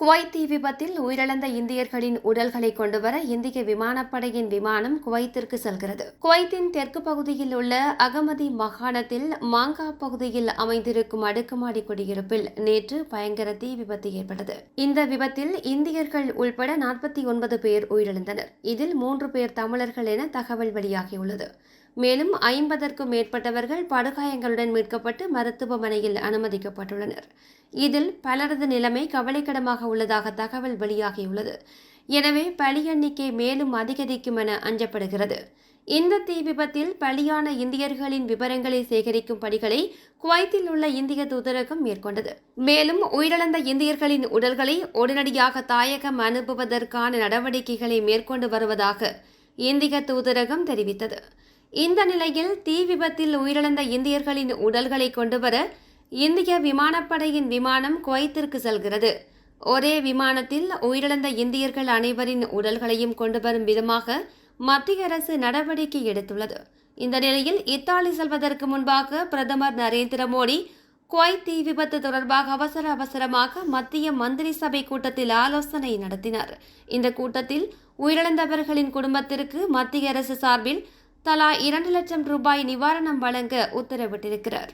Kuwait தீ விபத்தில் உயிரிழந்த இந்தியர்களின் உடல்களை கொண்டுவர இந்திய விமானப்படையின் விமானம் குவைத்திற்கு செல்கிறது. குவைத்தின் தெற்கு பகுதியில் உள்ள அகமதி மாகாணத்தில் மாங்கா பகுதியில் அமைந்திருக்கும் அடுக்குமாடி குடியிருப்பில் நேற்று பயங்கர தீ விபத்து ஏற்பட்டது. இந்த விபத்தில் இந்தியர்கள் உள்பட நாற்பத்தி ஒன்பது பேர் உயிரிழந்தனர். இதில் மூன்று பேர் தமிழர்கள் என தகவல் வெளியாகியுள்ளது. மேலும் ஐம்பதற்கும் மேற்பட்டவர்கள் படுகாயங்களுடன் மீட்கப்பட்டு மருத்துவமனையில் அனுமதிக்கப்பட்டுள்ளனர். இதில் பலரது நிலைமை கவலைக்கிடமாக உள்ளதாக தகவல் வெளியாகியுள்ளது. எனவே பலி எண்ணிக்கை மேலும் அதிகரிக்கும் என அஞ்சப்படுகிறது. இந்த தீ விபத்தில் பலியான இந்தியர்களின் விவரங்களை சேகரிக்கும் பணிகளை குவைத்தில் உள்ள இந்திய தூதரகம் மேற்கொண்டது. மேலும் உயிரிழந்த இந்தியர்களின் உடல்களை உடனடியாக தாயகம் அனுப்புவதற்கான நடவடிக்கைகளை மேற்கொண்டு வருவதாக இந்திய தூதரகம் தெரிவித்தது. இந்த நிலையில் தீ விபத்தில் உயிரிழந்த இந்தியர்களின் உடல்களை கொண்டுவர இந்திய விமானப்படையின் விமானம் குவைத்திற்கு செல்கிறது. ஒரே விமானத்தில் உயிரிழந்த இந்தியர்கள் அனைவரின் உடல்களையும் கொண்டு வரும் விதமாக மத்திய அரசு நடவடிக்கை எடுத்துள்ளது. இந்த நிலையில் இத்தாலி செல்வதற்கு முன்பாக பிரதமர் நரேந்திர மோடி குவைத் தீ விபத்து தொடர்பாக அவசர அவசரமாக மத்திய மந்திரி சபை கூட்டத்தில் ஆலோசனை நடத்தினார். இந்த கூட்டத்தில் உயிரிழந்தவர்களின் குடும்பத்திற்கு மத்திய அரசு சார்பில் தலா இரண்டு லட்சம் ரூபாய் நிவாரணம் வழங்க உத்தரவிட்டிருக்கிறார்.